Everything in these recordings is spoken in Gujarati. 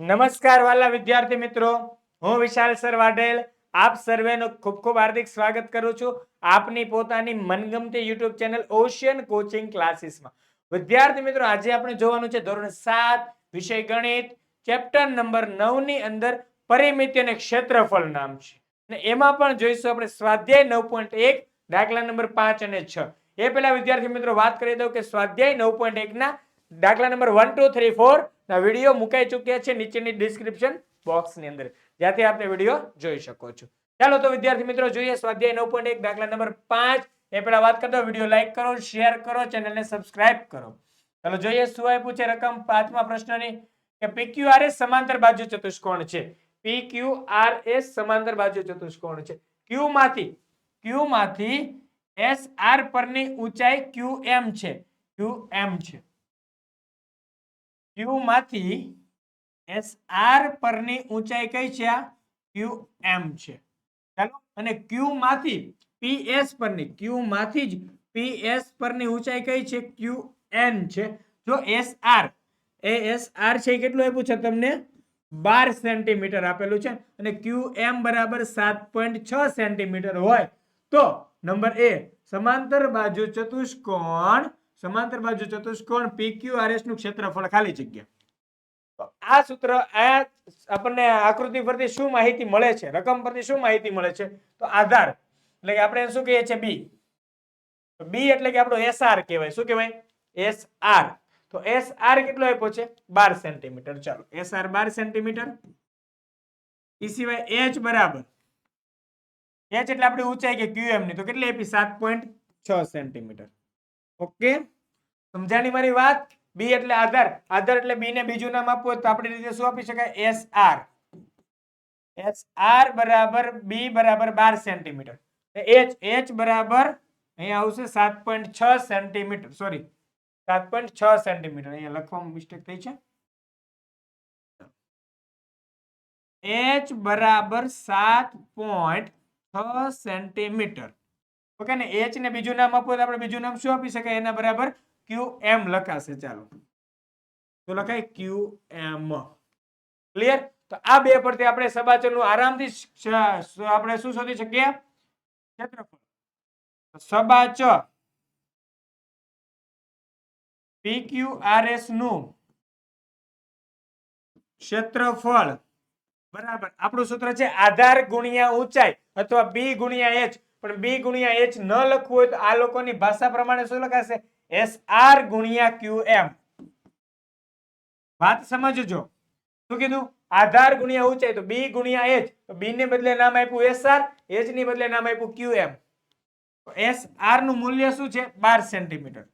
નમસ્કાર વાલા વિદ્યાર્થી મિત્રો. હું વિશાલ સર વાઢેલ. આપ સર્વેનું ખૂબ ખૂબ હાર્દિક સ્વાગત કરું છું આપની પોતાની મનગમતી યુટ્યુબ ચેનલ ઓશિયન કોચિંગ ક્લાસીસમાં. વિદ્યાર્થી મિત્રો, આજે આપણે જોવાનું છે ધોરણ સાત, વિષય ગણિત, ચેપ્ટર નંબર નવની અંદર પરિમિતિ અને ક્ષેત્રફળ નામ છે. અને એમાં પણ જોઈશું આપણે સ્વાધ્યાય નવ પોઈન્ટ એક, દાખલા નંબર પાંચ અને છ. એ પહેલા વિદ્યાર્થી મિત્રો, વાત કરી દઉં કે સ્વાધ્યાય નવ પોઈન્ટ એકના દાખલા number one two three four ના વીડિયો મુકાઈ ચૂક્યા છે નીચેની ડિસ્ક્રિપ્શન બોક્સની અંદર. જ્યાંથી આપણે વીડિયો જોઈ શકો છો. ચાલો તો વિદ્યાર્થી મિત્રો જોઈએ, સ્વાધ્યાય નવ પોઈન્ટ એક, દાખલા નંબર પાંચ. એ પહેલા વાત કરતો વીડિયો લાઈક કરો શેર કરો ચેનલને સબસ્ક્રાઇબ કરો. ચાલો જોઈએ, શું આપ્યું છે રકમ? પાંચમા પ્રશ્નની કે પીક્યુઆરએસ સમાંતર બાજુ ચતુષ્કોણ છે? પીક્યુઆરએસ સમાંતર બાજુ ચતુષ્કોણ છે. Q માંથી Q માંથી આર પરની ઊંચાઈ એમ છે. એમ છે. ક્યુ માંથી એસ આર પરની ઊંચાઈ કઈ છે આ? ક્યુ એમ છે. ચાલો, અને ક્યુમાંથી પી એસ પરની, ક્યુમાંથી જ પી એસ પરની ઊંચાઈ કઈ છે? ક્યુ એન છે. જો એસ આર એ એસ આર છે કેટલું આપ્યું છે તમને? બાર સેન્ટીમીટર આપેલું છે અને ક્યુ એમ બરાબર સાત પોઈન્ટ છ સેન્ટીમીટર હોય. તો નંબર એ, સમાંતર બાજુ ચતુષ્કોણ સમાંતર બાજુ ચતુષ્કોણ PQRS નું ક્ષેત્રફળ ખાલી જગ્યા. આ સૂત્ર આ આપણને આકૃતિ પરથી શું માહિતી મળે છે? રકમ પરથી શું માહિતી મળે છે? તો આધાર. એટલે કે આપણે શું કહીએ છીએ? બી બી એટલે કે આપણો એસઆર કહેવાય. શું કહેવાય? એસઆર તો એસઆર કેટલો આપ્યો છે? બાર સેન્ટીમીટર. ચાલો. એસઆર બાર સેન્ટીમીટર. એ સિવાય એચ બરાબર. એચ એટલે આપણી ઊંચાઈ કે ક્યુએમની. તો કેટલી આપી? સાત પોઈન્ટ છ સેન્ટીમીટર. ઓકે? સમજાણી મારી વાત? બી એટલે આધાર. આધાર એટલે બી ને બીજું નામ આપવું હોય તો આપણી રીતે શું આપી શકાય? એસ આર એસ આર બરાબર બી બરાબર બાર સેન્ટીમીટર. એચ એચ બરાબર અહીંયા આવશે સાત પોઈન્ટ છ સેન્ટીમીટર. સોરી સાત પોઈન્ટ છ સેન્ટીમીટર. અહીંયા લખવામાં મિસ્ટેક થઈ છે. એચ બરાબર સાત પોઈન્ટ છ સેન્ટીમીટર. ઓકે ને એચ ને બીજું નામ આપવું આપણે બીજું નામ શું આપી શકાય? એના બરાબર ક્યુ એમ લખાશે. ચાલો. તો લખાય ક્યુ એમ ક્લિયર તો આ બે પરથી આપણે સબાચરનું આરામથી આપણે શું શોધી શકીએ? ક્ષેત્રફળ. સબાચ PQRS નું ક્ષેત્રફળ. બરાબર. આપણું સૂત્ર છે આધાર ગુણ્યા ઊંચાઈ અથવા બી ગુણ્યા એચ પણ બી ગુણ્યા એચ ન લખવું હોય તો આ લોકોની ભાષા પ્રમાણે શું લખાશે? એસ આર ગુણ્યા ક્યુ એમ વાત સમજજો. શું કીધું? આધાર ગુણ્યા ઊંચાઈ, તો બી ગુણ્યા એચ. તો બી ને બદલે નામ આપ્યું એસ આર એચની બદલે નામ આપ્યું ક્યુ એમ એસ આરનું મૂલ્ય શું છે? બાર સેન્ટીમીટર.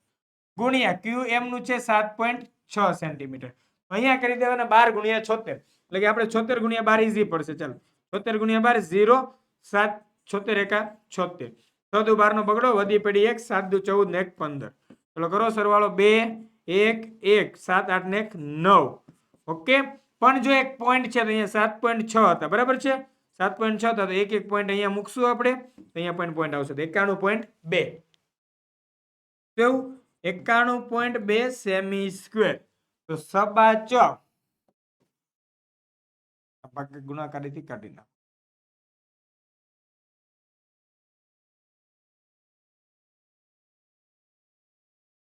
ગુણ્યા ક્યુ એમ નું છે સાત પોઈન્ટ છ સેન્ટીમીટર. અહીંયા કરી દેવાના બાર ગુણ્યા છોતેર. એટલે કે આપણે છોતેર ગુણ્યા બાર ઈઝી પડશે. ચાલો. છોતેર ગુણ્યા બાર, ઝીરો, સાત છોતેર એકા છોતેર. છ દુ બાર નો બગડો વધી પડી એક, સાત દુ ચૌદ ને એક પંદર. ચલો કરો સરવાળો બે, એક એક, સાત, આઠ ને એક, નવ. ઓકે? પણ જો એક પોઈન્ટ છે તો અહીંયા સાત પોઈન્ટ છ હતા, બરાબર છે? સાત પોઈન્ટ છ હતા તો એક એક પોઈન્ટ અહીંયા મૂકશું આપણે. અહીંયા પોઈન્ટ પોઈન્ટ આવશે. એકાણું પોઈન્ટ બે. કેવું? એકાણું પોઈન્ટ બે સેમી સ્ક્વેર તો સબાચ. બાકી ગુણાકારીથી કાઢી નાખો.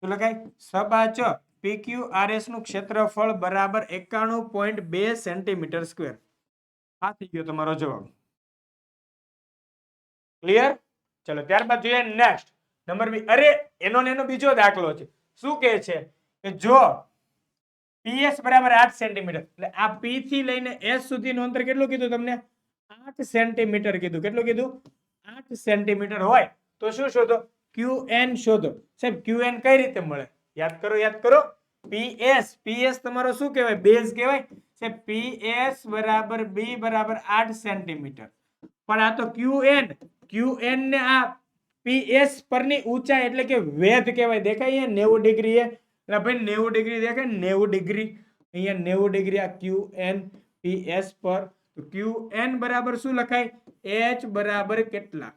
શું લખાય, સબાચ PQRS નું ક્ષેત્રફળ બરાબર એકાણું પોઈન્ટ બે સેન્ટીમીટર સ્ક્વેર. આ થઈ ગયો તમારો જવાબ. ક્લિયર ચલો, ત્યારબાદ જોઈએ નેક્સ્ટ નંબર બી. અરે, એનો ને એનો બીજો દાખલો છે. શું કહે છે? કે જો પીએસ બરાબર આઠ સેન્ટીમીટર, એટલે આ પી થી લઈને એસ સુધીનું અંતર કેટલું કીધું તમને? આઠ સેન્ટીમીટર કીધું. કેટલું કીધું? આઠ સેન્ટીમીટર હોય. તો શું શોધો? ક્યુ એન શોધો. સાહેબ ક્યુ એન કઈ રીતે મળે? યાદ કરો યાદ કરો. પીએસ પીએસ તમારો શું કહેવાય? બેઝ કહેવાય? છે પીએસ બરાબર બી બરાબર આઠ સેન્ટીમીટર પણ આ તો ક્યુ એન ક્યુ એન ને આ પીએસ પરની ઊંચાઈ એટલે કે વેધ કહેવાય. દેખાય અહીંયા નેવું ડિગ્રી એ એટલે ભાઈ નેવું ડિગ્રી દેખાય, નેવું ડિગ્રી અહીંયા નેવું ડિગ્રી આ ક્યુ એન પીએસ પર. તો ક્યુ એન બરાબર શું લખાય? એચ બરાબર કેટલા?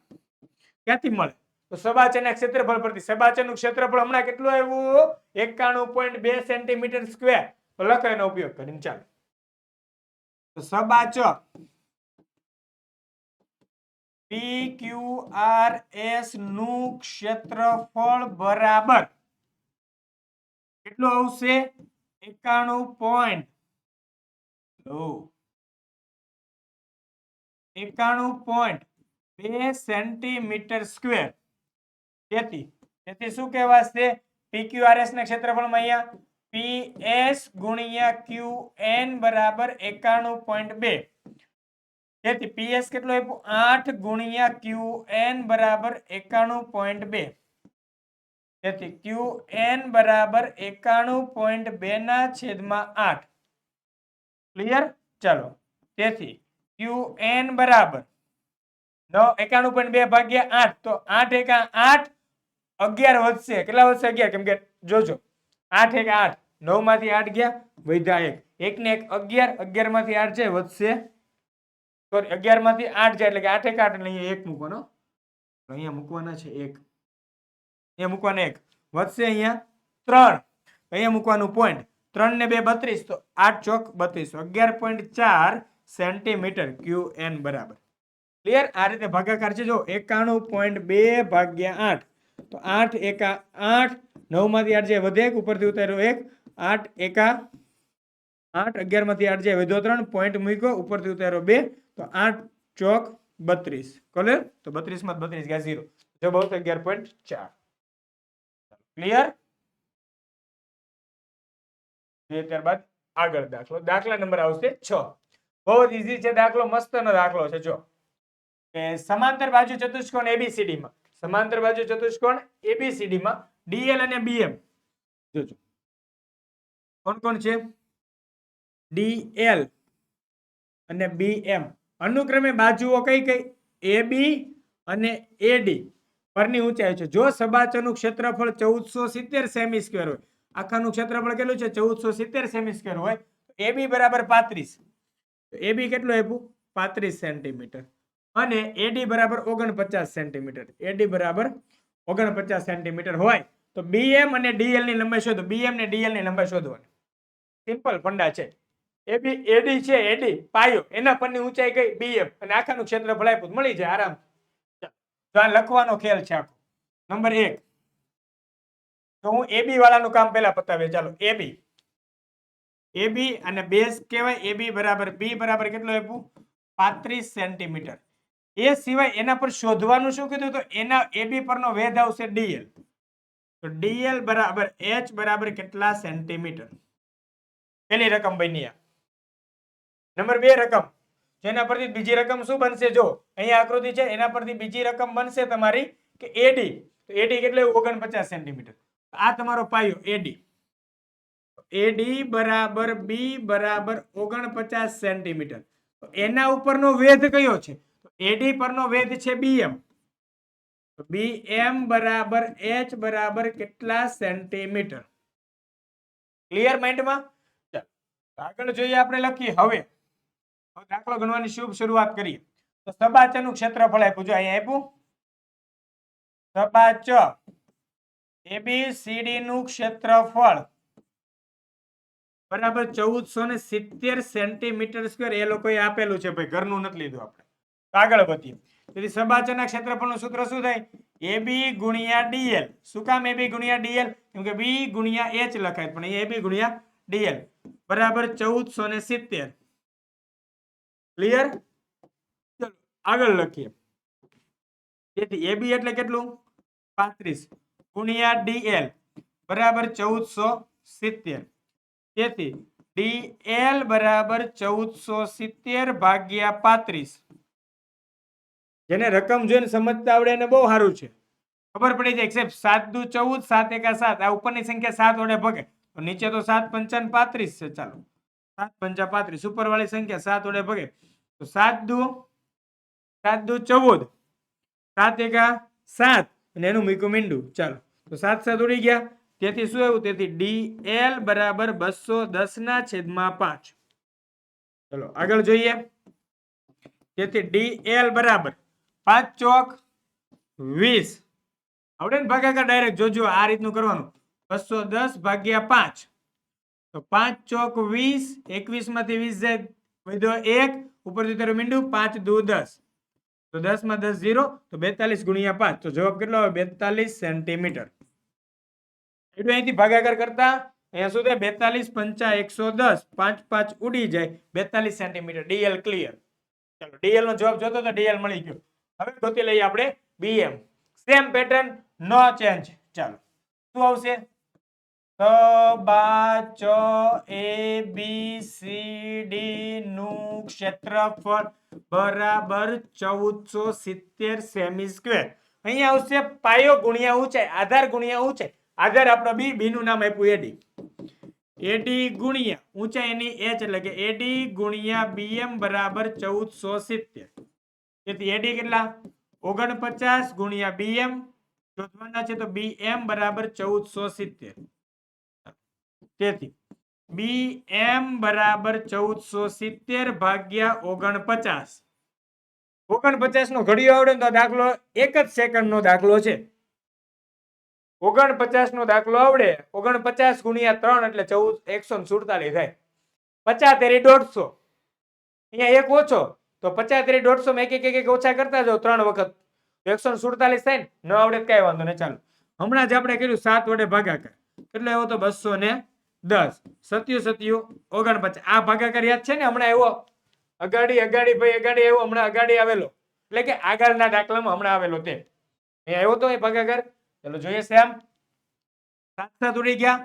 ક્યાંથી મળે? તો સબાચરના ક્ષેત્રફળ પરથી સબાચરનું ક્ષેત્રફળ હમણાં કેટલું આવ્યું? એકાણું પોઈન્ટ બે સેન્ટીમીટર સ્ક્વેર. તો લખો એનો ઉપયોગ કરીને, ચાલો. તો સબાચ પી ક્યુ આર એસનું ક્ષેત્રફળ બરાબર કેટલું આવશે? એકાણું પોઈન્ટ એકાણું પોઈન્ટ બે સેન્ટીમીટર સ્ક્વેર. તેથી તેથી શું કહેવાશે પીક્યુઆરએસ ના ક્ષેત્રફળમાં અહીંયા પીએસ ગુણ્યા ક્યુ એન બરાબર એકાણું પોઈન્ટ બે. તેથી પીએસ કેટલો આપ્યું? આઠ ગુણ્યા ક્યુ એન બરાબર એકાણું પોઈન્ટ બે. તેથી ક્યુ એન બરાબર એકાણું પોઈન્ટ બે ના છેદમાં આઠ. ક્લિયર ચાલો. તેથી ક્યુ એન બરાબર. નવ એકાણું પોઈન્ટ બે ભાગ્યા આઠ. તો આઠ એકા આઠ અગિયાર વધશે. કેટલા વધશે અગિયાર? કેમ કે જોજો, આઠ એક આઠ. નવમાંથી આઠ ગયા, વધ્યા એક. એક ને એક અગિયાર અગિયારમાંથી આઠ છે વધશે. સોરી અગિયારમાંથી આઠ જાય એટલે કે આઠ એક આઠ એટલે અહીંયા એક મૂકવાનો. અહીંયા મૂકવાના છે એક. અહીંયા મૂકવાના એક. વધશે અહીંયા ત્રણ. અહીંયા મૂકવાનું પોઈન્ટ ત્રણ ને બે બત્રીસ, તો આઠ ચોક બત્રીસ. અગિયાર પોઈન્ટ ચાર સેન્ટીમીટર ક્યુ એન બરાબર. ક્લિયર આ રીતે ભાગાકાર છે. જો એકાણું પોઈન્ટ બે ભાગ્યા આઠ. તો આઠ એકા આઠ, નવમાંથી આઠ જે વધે એક, ઉપરથી ઉતાર્યો એક, આઠ એકા આઠ, અગિયારમાંથી આઠ જે વધ્યો ત્રણ પોઈન્ટ મૂક્યો, ઉપરથી ઉતાર્યો બે, તો આઠ ચોક બત્રીસ. કોલે તો બત્રીસમાં બત્રીસ ગયા ઝીરો જવાબ આવશે અગિયાર પોઈન્ટ ચાર. ક્લિયર ત્યારબાદ આગળ દાખલો. દાખલા નંબર આવશે છ. બહુ જ ઈઝી છે દાખલો. મસ્તનો દાખલો છે, જો. સમાંતર બાજુ ચતુષ્કોણ એબીસીડી માં. સમાંતર બાજુ ચતુષ્કોણ એબીસીડી માં ડીએલ અને બીએમ જોજો. કોણ કોણ છે? ડીએલ અને બીએમ અનુક્રમે બાજુઓ કઈ કઈ? એબી અને એડી પરની ઊંચાઈ છે. જો સબાચનું ક્ષેત્રફળ ચૌદસો સિત્તેર સેમી સ્ક્વેર હોય, આખાનું ક્ષેત્રફળ કેટલું છે? ચૌદસો સિત્તેર સેમી સ્ક્વેર હોય એબી બરાબર પાંત્રીસ. એબી કેટલું આપ્યું? પાંત્રીસ સેન્ટીમીટર. અને એડી બરાબર ઓગણપચાસ સેન્ટીમીટર. એડી બરાબર ઓગણપચાસ સેન્ટીમીટર હોય તો બીએમ અને ડીએલની લંબાઈ શોધો. બીએમ ને ડીએલની લંબાઈ શોધવાની. સિમ્પલ ફંડા છે. એબી એડી છે એડી પાયો. એના પરની ઊંચાઈ કઈ? બીએમ અને આખાનું ક્ષેત્રફળ આપ્યું. મળી જાય આરામ. તો આ લખવાનો ખેલ છે આખો નંબર એક. તો હું એબી વાળાનું કામ પહેલા પતાવે ચાલો એબી એબી અને બેઝ કહેવાય. એબી બરાબર બી બરાબર કેટલું આપ્યું? પાંત્રીસ સેન્ટીમીટર. એ સિવાય એના પર શોધવાનું શું કીધું તો એના એબી પરનો વેધ આવશે ડીએલ તો ડીએલ બરાબર એચ બરાબર કેટલા સેન્ટીમીટર? પેલી રકમ બની નંબર બે રકમ. જેના પરથી બીજી રકમ શું બનશે? જો, અહીંયા આકૃતિ છે, એના પરથી બીજી રકમ બનશે તમારી કે એડી તો એડી કેટલે? ઓગણપચાસ સેન્ટીમીટર. આ તમારો પાયો એડી એડી બરાબર બી બરાબર ઓગણપચાસ સેન્ટીમીટર. એના ઉપરનો વેધ કયો છે? એડી પરનો વેધ છે બીએમ. બી એમ બરાબર એચ બરાબર કેટલા સેન્ટીમીટર? ક્લિયર માઇન્ડમાં આગળ જોઈએ આપણે લખીએ. હવે દાખલો ગણવાની શુભ શરૂઆત કરીએ. તો સબાચનું ક્ષેત્રફળ આપ્યું. જો અહીંયા આપ્યું. સબાચ એબીસીડી નું ક્ષેત્રફળ બરાબર ચૌદસો ને સિત્તેર સેન્ટીમીટર સ્ક્વેર એ લોકોએ આપેલું છે. ભાઈ, ઘરનું નથી લીધું આપણે. આગળ વધીએ. તેથી સબાચના ક્ષેત્રફળનું સૂત્ર શું થાય? એબી ગુણ્યા ડીએલ શું કામ એબી ગુણ્યા ડીએલ કેમ કે બી ગુણ્યા એચ લખાય પણ અહીંયા એબી ગુણ્યા ડીએલ બરાબર ચૌદસો ને સિત્તેર. ક્લિયર ચલો, આગળ લખીએ. તેથી એબી એટલે કેટલું? પાંત્રીસ. ગુણ્યા ડીએલ બરાબર ચૌદસો સિત્તેર. તેથી ડીએલ બરાબર ચૌદસો સિત્તેર ભાગ્યા પાંત્રીસ. જેને રકમ જોઈને સમજતા આવડે એને બહુ સારું છે. ખબર પડી જાય એક્સેપ્ટ સાત દુ ચૌદ, સાત એકા સાત. આ ઉપરની સંખ્યા સાત વડે ભગે. તો નીચે તો સાત પંચાન પાંત્રીસ છે, ચાલો. સાત પંચા પાંત્રીસ. ઉપર વાળી સંખ્યા સાત વડે ભગે. તો સાત દુ સાત દુ ચૌદ. સાત એકા સાત. અને એનું મીકું મીંડું. ચાલો. તો સાત સાત ઉડી ગયા. તેથી શું આવ્યું? તેથી ડી એલ બરાબર બસો દસ ના છેદમાં પાંચ. ચલો, આગળ જોઈએ. તેથી ડી એલ બરાબર પાંચ ચોક વીસ. આવડે ને ભાગાકાર ડાયરેક્ટ જોજો આ રીતનું કરવાનું. બસો દસ ભાગ્યા પાંચ. તો પાંચ ચોક વીસ એકવીસમાંથી વીસ જાય વધ્યો એક, ઉપરથી તારું મીંડું પાંચ દુ દસ. તો દસમાં દસ ઝીરો, તો બેતાલીસ ગુણ્યા પાંચ. તો જવાબ કેટલો આવે? બેતાલીસ સેન્ટીમીટર. એટલું અહીંથી ભાગાકાર કરતા અહીંયા શું થાય? બેતાલીસ પંચા એકસો દસ, પાંચ પાંચ ઉડી જાય. બેતાલીસ સેન્ટીમીટર. DL clear. ચાલો ડીએલ નો જવાબ જોતો તો ડીએલ મળી ગયો. હવે ગોતી લઈએ આપણે BM same pattern no change ચાલો. શું આવશે? ક, બા, ચ, એ બી સી ડી નું ક્ષેત્રફળ બરાબર ચૌદસો સિત્તેર સેમી સ્ક્વેર અહીંયા આવશે પાયો ગુણ્યા ઊંચાઈ, આધાર ગુણ્યા ઊંચાઈ. આધાર આપણો બી બી નું નામ આપ્યું એડી એડી ગુણ્યા, ઊંચાઈ એની એચ એટલે કે એડી ગુણ્યા બીએમ બરાબર ચૌદસો સિત્તેર. તેથી એડી કેટલા? ઓગણપચાસ ગુણ્યા બીએમ શોધવાના છે તો બીએમ બરાબર ચૌદસો સિત્તેર. તેથી બી એમ બરાબર ચૌદસો સિત્તેર ભાગ્યા ઓગણપચાસ. ઓગણપચાસ નો ઘડિયો આવડે તો દાખલો એક જ સેકન્ડ નો દાખલો છે. ઓગણપચાસ નો દાખલો આવડે, ઓગણપચાસ ગુણ્યા ત્રણ એટલે ચૌદ, એકસો સુડતાલીસ થાય. પચાસ તેરી દોઢસો. અહીંયા એક ઓછો. તો પચાસ દોઢસો એક એક એક ઓછા કરતા જાઓ ત્રણ વખત. એકસો સુડતાલીસ થાય ને, ન આવડે કાંઈ વાંધો નહીં, ચાલો. હમણાં જ આપણે કર્યું સાત વડે ભાગાકાર. એટલે એવો તો બસો ને દસ. સત્યુ સત્યુ ઓગણપચાસ. આ ભાગાકાર યાદ છે ને? હમણાં એવો અગાડી અગાડી, ભાઈ, અગાડી એવો હમણાં અગાડી આવેલો. એટલે કે આગળના દાખલામાં હમણાં આવેલો તે. અહીંયા આવ્યો તો એ ભાગાકાર. ચલો, જોઈએ સેમ સાત સાત ઉડી ગયા.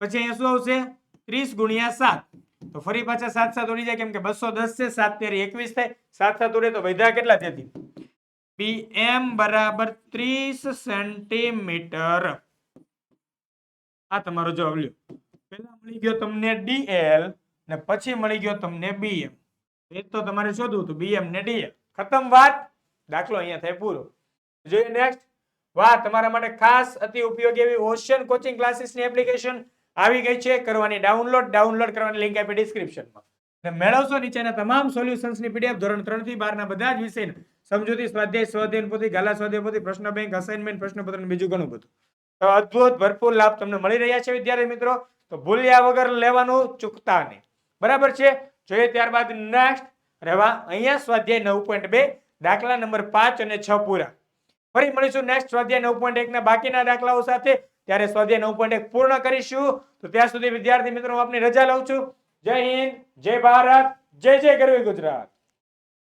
પછી અહીંયા શું આવશે? ત્રીસ ગુણ્યા સાત. તો ફરી પાછા સાત સાત ઉડી જાય. કેમ કે બસો દસ છે, સાત તેરી એકવીસ થાય. સાત સાત ઉડે તો વધ્યા કેટલા તેથી પીએમ બરાબર ત્રીસ સેન્ટીમીટર. આ તમારો જવાબ લ્યો. પહેલા મળી ગયો તમને ડીએલ ને પછી મળી ગયો તમને બીએમ એ તો તમારે શોધવું હતું બીએમ ને ડીએલ ખતમ વાત? દાખલો અહીંયા થાય પૂરો. જોઈએ નેક્સ્ટ વાહ, તમારા માટે ખાસ અતિ ઉપયોગી એવી ઓશિયન કોચિંગ ક્લાસીસની એપ્લિકેશન આવી ગઈ છે, કરવાની ડાઉનલોડ ડાઉનલોડ કરવાની લિંક આપી ડિસ્ક્રિપ્શનમાં અને મેળવશો નીચેના તમામ સોલ્યુશન્સની પીડીએફ ધોરણ ત્રણથી બારના બધા જ વિષયના સમજૂતી, સ્વાધ્યાય, સ્વાધ્યાયન પોથી, ગાલા સ્વાધ્યાય પોથી, પ્રશ્ન બેંક અસાઇનમેન્ટ પ્રશ્નપત્ર બીજું ઘણું બધું. તો અદ્ભુત, ભરપૂર લાભ તમને મળી રહ્યા છે વિદ્યાર્થી મિત્રો. તો ભૂલ્યા વગર લેવાનું ચૂકતા નહીં. બરાબર છે? જોઈએ ત્યારબાદ નેક્સ્ટ રહેવા અહીંયા સ્વાધ્યાય નવ પોઈન્ટ બે, દાખલા નંબર પાંચ અને છ પૂરા. ફરી મળીશું નેક્સ્ટ સ્વાધ્યાય નવ પોઈન્ટ એકના બાકીના દાખલાઓ સાથે. ત્યારે સ્વાધ્યાય નવ પોઈન્ટ એક પૂર્ણ કરીશું. તો ત્યાં સુધી વિદ્યાર્થી મિત્રો, હું આપની રજા લઉં છું. જય હિન્દ, જય ભારત, જય જય ગરવી ગુજરાત.